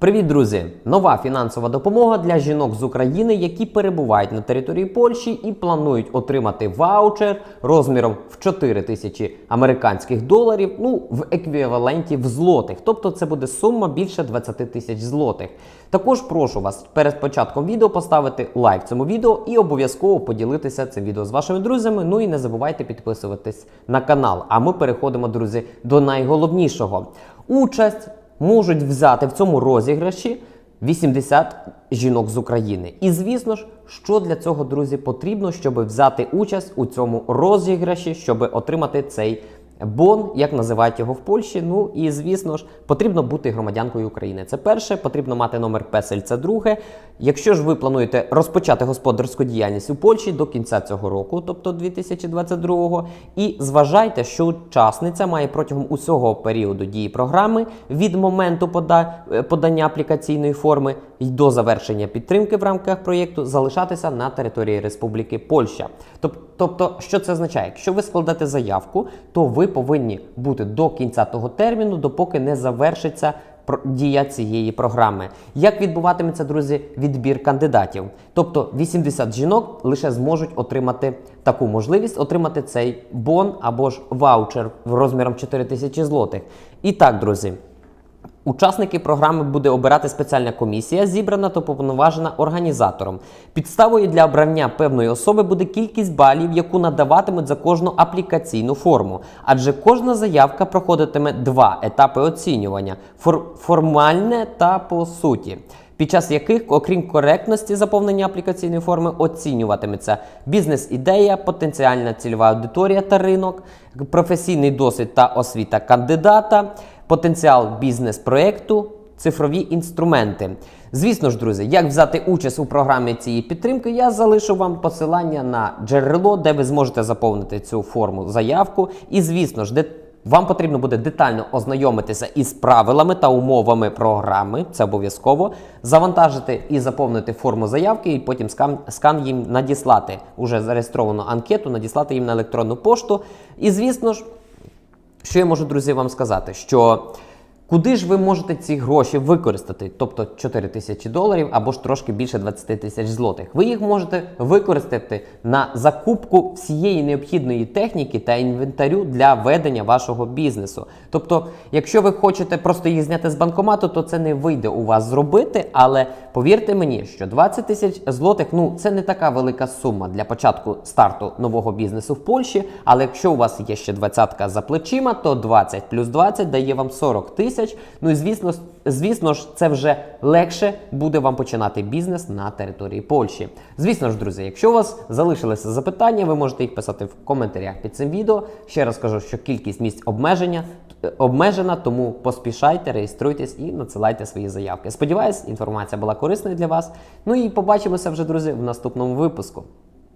Привіт, друзі! Нова фінансова допомога для жінок з України, які перебувають на території Польщі і планують отримати ваучер розміром в 4 тисячі американських доларів, ну в еквіваленті в злотих. Тобто це буде сума більше 20 тисяч злотих. Також прошу вас перед початком відео поставити лайк цьому відео і обов'язково поділитися цим відео з вашими друзями. Ну і не забувайте підписуватись на канал. А ми переходимо, друзі, до найголовнішого. Участь можуть взяти в цьому розіграші 80 жінок з України. І звісно ж, що для цього, друзі, потрібно, щоб взяти участь у цьому розіграші, щоб отримати цей бон, як називають його в Польщі. Ну і звісно ж, потрібно бути громадянкою України. Це перше, потрібно мати номер песель. Це друге. Якщо ж ви плануєте розпочати господарську діяльність у Польщі до кінця цього року, тобто 2022-го, і зважайте, що учасниця має протягом усього періоду дії програми від моменту пода- е, подання аплікаційної форми і до завершення підтримки в рамках проєкту залишатися на території Республіки Польща. Тоб- Тобто, що це означає? Якщо ви складете заявку, то ви повинні бути до кінця того терміну, допоки не завершиться дія цієї програми. Як відбуватиметься, друзі, відбір кандидатів? Тобто 80 жінок лише зможуть отримати таку можливість отримати цей бон або ж ваучер розміром 4 тисячі злотих. І так, друзі. Учасники програми буде обирати спеціальна комісія, зібрана та повноважена організатором. Підставою для обрання певної особи буде кількість балів, яку надаватимуть за кожну аплікаційну форму. Адже кожна заявка проходитиме два етапи оцінювання: фор- формальне та по суті. Під час яких, окрім коректності заповнення аплікаційної форми, оцінюватиметься бізнес-ідея, потенціальна цільова аудиторія та ринок, професійний досвід та освіта кандидата, потенціал бізнес-проекту, цифрові інструменти. Звісно ж, друзі, як взяти участь у програмі цієї підтримки, я залишу вам посилання на джерело, де ви зможете заповнити цю форму заявку. І, звісно ж, де вам потрібно буде детально ознайомитися із правилами та умовами програми, це обов'язково, завантажити і заповнити форму заявки, і потім скан, скан їм надіслати уже зареєстровану анкету, надіслати їм на електронну пошту. І, звісно ж, що я можу, друзі, вам сказати? Що куди ж ви можете ці гроші використати? Тобто 4 тисячі доларів або ж трошки більше 20 тисяч злотих. Ви їх можете використати на закупку всієї необхідної техніки та інвентарю для ведення вашого бізнесу. Тобто, якщо ви хочете просто їх зняти з банкомату, то це не вийде у вас зробити. Але повірте мені, що 20 тисяч злотих ну це не така велика сума для початку старту нового бізнесу в Польщі. Але якщо у вас є ще двадцятка за плечима, то 20 плюс 20 дає вам 40 тисяч. Ну і звісно, звісно ж, це вже легше буде вам починати бізнес на території Польщі. Звісно ж, друзі, якщо у вас залишилися запитання, ви можете їх писати в коментарях під цим відео. Ще раз кажу, що кількість місць обмеження обмежена, тому поспішайте, реєструйтесь і надсилайте свої заявки. Сподіваюсь, інформація була корисною для вас. Ну і побачимося вже, друзі, в наступному випуску.